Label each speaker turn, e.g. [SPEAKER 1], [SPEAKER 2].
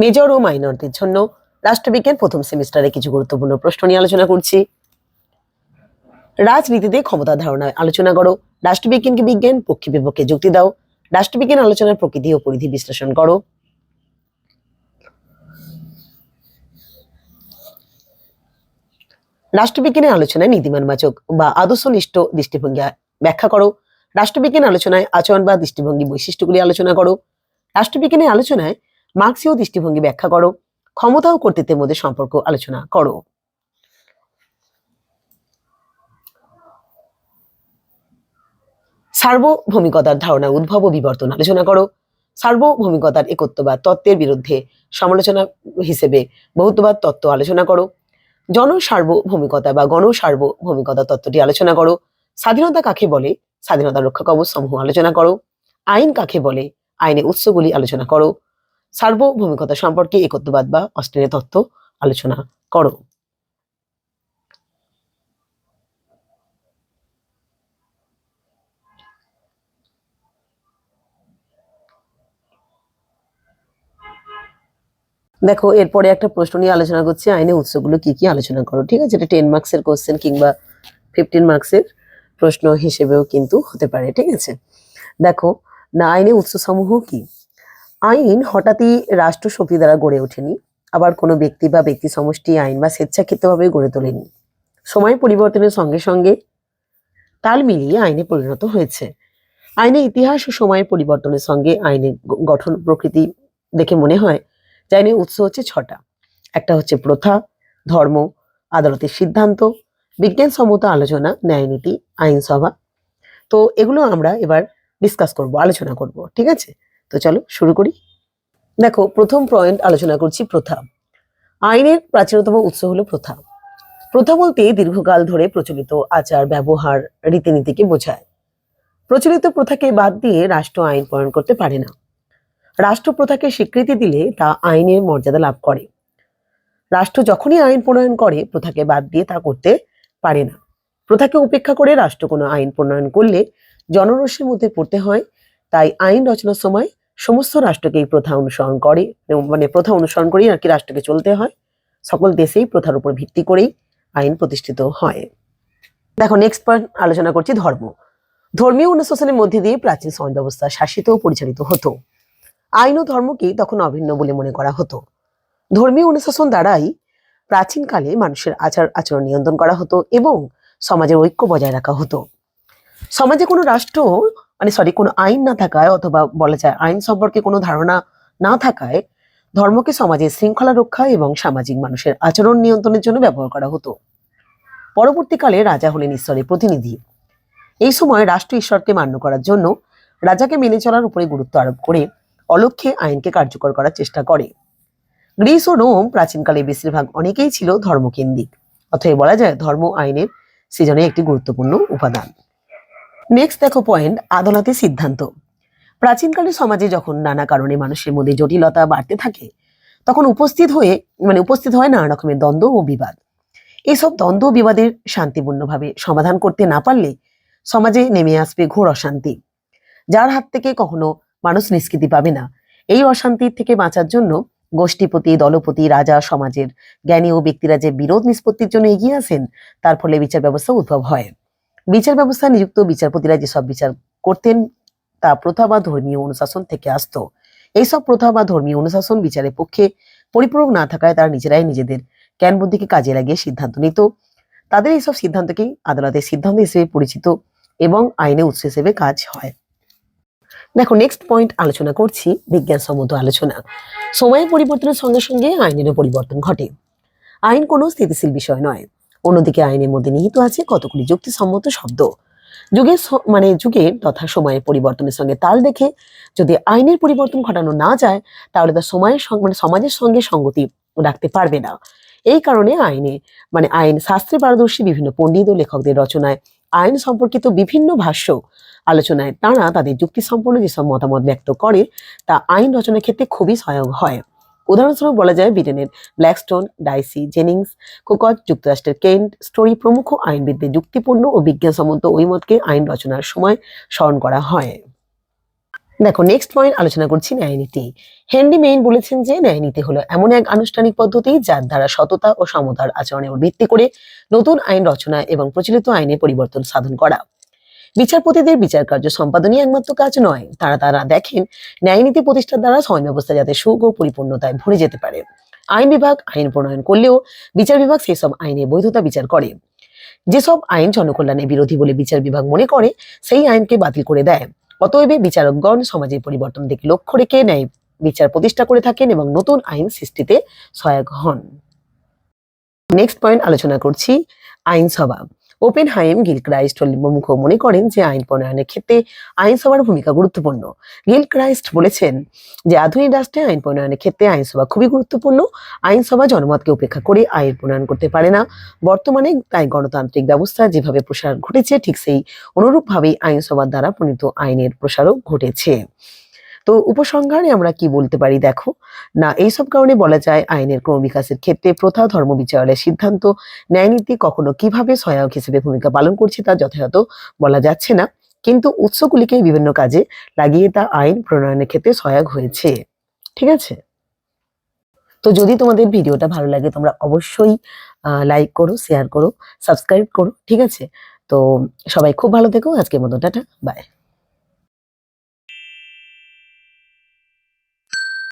[SPEAKER 1] Major ও মাইনরদের জন্য রাষ্ট্রবিজ্ঞান প্রথম সেমিস্টারে কিছু গুরুত্বপূর্ণ প্রশ্ন নিয়ে আলোচনা করছি। রাজনীতিতে ক্ষমতা ধারণা আলোচনা করো, রাষ্ট্রবিজ্ঞানকে বিজ্ঞান, পক্ষে বিপক্ষে যুক্তি দাও, রাষ্ট্রবিজ্ঞান আলোচনার প্রকৃতি ও পরিধি বিশ্লেষণ করো। রাষ্ট্রবিজ্ঞানের আলোচনায় নীতিমানবাচক বা আদর্শনিষ্ঠ দৃষ্টিভঙ্গি ব্যাখ্যা করো। রাষ্ট্রবিজ্ঞান আলোচনায় আচরণ বা দৃষ্টিভঙ্গি বৈশিষ্ট্যগুলি আলোচনা করো। রাষ্ট্রবিজ্ঞানের আলোচনায় মার্ক্সীয় দৃষ্টিভঙ্গি ব্যাখ্যা করো। ক্ষমতা ও কর্তৃত্বের মধ্যে সম্পর্ক আলোচনা করো। সার্বভৌমিকতার ধারণা, উদ্ভব ও বিবর্তন আলোচনা করো। সার্বভৌমিকতার একত্ববাদ তত্ত্বের বিরুদ্ধে সমালোচনা হিসেবে বহুত্ববাদ তত্ত্ব আলোচনা করো। জনসার্বভৌমিকতা বা গণসার্বভৌমিকতা তত্ত্বটি আলোচনা করো। স্বাধীনতা কাকে বলে? স্বাধীনতা রক্ষা কবচ সমূহ আলোচনা করো। আইন কাকে বলে? আইনের উৎসগুলি আলোচনা করো। সার্বভৌমিকতা সম্পর্কে একত্ববাদ বা অস্ট্রেলিয়া তত্ত্ব আলোচনা করো। দেখো, এরপরে একটা প্রশ্ন নিয়ে আলোচনা করছি আইনের উৎসগুলো কি কি আলোচনা করো, ঠিক আছে? এটা টেন মার্কসের কোশ্চেন কিংবা ফিফটিন মার্কসের প্রশ্ন হিসেবেও কিন্তু হতে পারে, ঠিক আছে? দেখো, না আইনের উৎসসমূহ কি? আইন হঠাৎই রাষ্ট্র শক্তি দ্বারা গড়ে ওঠেনি। আবার কোনো ব্যক্তি বা ব্যক্তি সমষ্টি আইন বা স্বেচ্ছাকৃতভাবে গড়ে তোলেনি। সময় পরিবর্তনের সঙ্গে সঙ্গে তাল মিলিয়ে আইনে পরিণত হয়েছে। আইনের ইতিহাস ও সময়ের পরিবর্তনের সঙ্গে আইনের গঠন প্রকৃতি দেখে মনে হয় যে আইনের উৎস হচ্ছে ছটা। একটা হচ্ছে প্রথা, ধর্ম, আদালতের সিদ্ধান্ত বিজ্ঞানসম্মত আলোচনা, ন্যায়নীতি, আইনসভা। তো এগুলো আমরা এবার ডিসকাস করব, আলোচনা করব, ঠিক আছে? তো চলো শুরু করি। দেখো, প্রথম পয়েন্ট আলোচনা করছি প্রথা। আইনের প্রাচীনতম উৎস হলো প্রথা। প্রথা বলতে দীর্ঘকাল ধরে প্রচলিত আচার, ব্যবহার, রীতিনীতিকে বোঝায়। প্রচলিত প্রথাকে বাদ দিয়ে রাষ্ট্র আইন প্রণয়ন করতে পারে না। রাষ্ট্র প্রথাকে স্বীকৃতি দিলে তা আইনের মর্যাদা লাভ করে। রাষ্ট্র যখনই আইন প্রণয়ন করে, প্রথাকে বাদ দিয়ে তা করতে পারে না। প্রথাকে উপেক্ষা করে রাষ্ট্র কোনো আইন প্রণয়ন করলে জনরসের মধ্যে পড়তে হয়। তাই আইন রচনার সময় সমস্ত রাষ্ট্রকে এই প্রথা অনুসরণ করে মানে প্রথা অনুসরণ করেই আর কি রাষ্ট্রকে চলতে হয়। সকল দেশেই প্রথার উপর ভিত্তি করেই আইন প্রতিষ্ঠিত হয়। দেখো নেক্সট পয়েন্ট আলোচনা করছি ধর্ম। ধর্মীয় অনুশাসনের মধ্যে দিয়ে প্রাচীন সমাজ ব্যবস্থা শাসিত ও পরিচালিত হতো। আইন ও ধর্মকে তখন অভিন্ন বলে মনে করা হতো। ধর্মীয় অনুশাসন দ্বারাই প্রাচীনকালে মানুষের আচার আচরণ নিয়ন্ত্রণ করা হতো এবং সমাজের ঐক্য বজায় রাখা হতো। সমাজে কোনো রাষ্ট্র মানে সরি কোনো আইন না থাকায় অথবা বলা যায় আইন সম্পর্কে কোনো ধারণা না থাকায় ধর্মকে সমাজের শৃঙ্খলা রক্ষা এবং সামাজিক মানুষের আচরণ নিয়ন্ত্রণের জন্য ব্যবহার করা হতো। পরবর্তীকালে রাজা হলেন ঈশ্বরের প্রতিনিধি। এই সময় রাষ্ট্র ঈশ্বরকে মান্য করার জন্য রাজাকে মেনে চলার উপরে গুরুত্ব আরোপ করে অলক্ষ্যে আইনকে কার্যকর করার চেষ্টা করে। গ্রিস ও রোম প্রাচীনকালে বেশিরভাগ অনেকেই ছিল ধর্মকেন্দ্রিক, অথবা বলা যায় ধর্ম আইনের সৃজনে একটি গুরুত্বপূর্ণ উপাদান। নেক্সট দেখো পয়েন্ট আদালতের সিদ্ধান্ত। প্রাচীনকালে সমাজে যখন নানা কারণে মানুষের মধ্যে জটিলতা বাড়তে থাকে, তখন উপস্থিত হয়ে মানে উপস্থিত হয় নানা রকমের দ্বন্দ্ব ও বিবাদ। এইসব দ্বন্দ্ব বিবাদের শান্তিপূর্ণভাবে সমাধান করতে না পারলে সমাজে নেমে আসবে ঘোর অশান্তি। যার হাত থেকে কখনো মানুষ নিষ্কৃতি পাবে না। এই অশান্তির থেকে বাঁচার জন্য গোষ্ঠীপতি, দলপতি, রাজা, সমাজের জ্ঞানী ও ব্যক্তিরা যে বিরোধ নিষ্পত্তির জন্য এগিয়ে আসেন, তার ফলে বিচার ব্যবস্থা উদ্ভব হয়। বিচার ব্যবস্থা নিযুক্ত বিচারপতিরা যেসব বিচার করতেন, তা প্রথা বা ধর্মীয় অনুশাসন থেকে আসতো। এইসব প্রথা বা ধর্মীয় অনুশাসন বিচারের পক্ষে পরিপূরক না থাকায় তারা নিজেরাই নিজেদের জ্ঞান বুদ্ধিকে কাজে লাগিয়ে সিদ্ধান্ত নিত। তাদের এইসব সিদ্ধান্তকেই আদালতের সিদ্ধান্ত হিসেবে পরিচিত এবং আইনে উৎস হিসেবে কাজ হয়। দেখো নেক্সট পয়েন্ট আলোচনা করছি, বিজ্ঞানসম্মত আলোচনা। সময়ের পরিবর্তনের সঙ্গে সঙ্গে আইনেরও পরিবর্তন ঘটে। আইন কোনো স্থিতিশীল বিষয় নয়। অন্যদিকে আইনের মধ্যে নিহিত আছে কতগুলি যুক্তিসম্মত শব্দ। যুগের স- মানে যুগে তথা সময়ের পরিবর্তনের সঙ্গে তাল দেখে যদি আইনের পরিবর্তন ঘটানো না যায়, তাহলে তা সময়ের মানে সমাজের সঙ্গে সঙ্গতি রাখতে পারবে না। এই কারণে আইনে মানে আইন শাস্ত্রে পারদর্শী বিভিন্ন পণ্ডিত ও লেখকদের রচনায় আইন সম্পর্কিত বিভিন্ন ভাষ্য আলোচনায় তারা তাদের যুক্তিসম্পন্ন যেসব মতামত ব্যক্ত করে, তা আইন রচনার ক্ষেত্রে খুবই সহায়ক হয়। উদাহরণস্বরূপ বলা যায় ব্রিটেনের ব্ল্যাকস্টোন, ডাইসি, জেনিংস কোকট যুক্তরাষ্ট্রের কেন্ট, স্টোরি প্রমুখ আইনবিদদের যুক্তিপূর্ণ ও বিজ্ঞানসম্মত ওই মতকে আইন রচনার সময় স্মরণ করা হয়। দেখো নেক্সট পয়েন্ট আলোচনা করছি ন্যায়নীতি। হেনরি মেইন বলেছেন যে ন্যায়নীতি হলো এমন এক আনুষ্ঠানিক পদ্ধতি যার দ্বারা সততা ও সমতার আচরণের ভিত্তি করে নতুন আইন রচনা এবং প্রচলিত আইনে পরিবর্তন সাধন করা। বিচারপতিদের বিচার কার্য সম্পাদনই একমাত্র কাজ নয়। তারা তারা দেখেন, ন্যায় নীতি প্রতিষ্ঠার দ্বারা সময় ব্যবস্থা যাতে সুখ ও পরিপূর্ণতায় ভরে যেতে পারে। আইন বিভাগ আইন প্রণয়ন করলেও বিচার বিভাগ সেই সব আইনের বৈধতা বিচার করে। যেসব আইন জনকল্যাণের বিরোধী বলে বিচার বিভাগ মনে করে, সেই আইনকে বাতিল করে দেয়। অতএব বিচারকগণ সমাজের পরিবর্তন দিকে লক্ষ্য রেখে ন্যায় বিচার প্রতিষ্ঠা করে থাকেন এবং নতুন আইন সৃষ্টিতে সহায়ক হন। নেক্সট পয়েন্ট আলোচনা করছি, আইনসভা। ওপেন হাইম গিল ক্রাইস্ট প্রমুখ মনে করেন যে আইন প্রণয়নের ক্ষেত্রে আইনসভার ভূমিকা গুরুত্বপূর্ণ। গিল ক্রাইস্ট বলেছেন যে আধুনিক রাষ্ট্রে আইন প্রণয়নের ক্ষেত্রে আইনসভা খুবই গুরুত্বপূর্ণ। আইনসভা জনমতকে উপেক্ষা করে আইন প্রণয়ন করতে পারে না। বর্তমানে তাই গণতান্ত্রিক ব্যবস্থা যেভাবে প্রসার ঘটেছে, ঠিক সেই অনুরূপভাবেই আইনসভার দ্বারা প্রণীত আইনের প্রসারও ঘটেছে। তো উপসংহারে আমরা কি বলতে পারি দেখো? না, এইসব কারণে বলা যায় আইনের ক্রমবিকাশের ক্ষেত্রে প্রথা, ধর্ম বিচারের সিদ্ধান্ত, ন্যায়নীতি কখনো কীভাবে সহায়ক হিসেবে ভূমিকা পালন করছে তা যথাযথ বলা যাচ্ছে না। কিন্তু উৎসগুলিকে বিভিন্ন কাজে লাগিয়ে তা আইন প্রণয়নের ক্ষেত্রে সহায়ক হয়েছে। ঠিক আছে? তো যদি তোমাদের ভিডিওটা ভালো লাগে তোমরা অবশ্যই লাইক করো শেয়ার করো সাবস্ক্রাইব করো। ঠিক আছে? তো সবাই খুব ভালো থেকো। আজকের মতো টাটা। বাই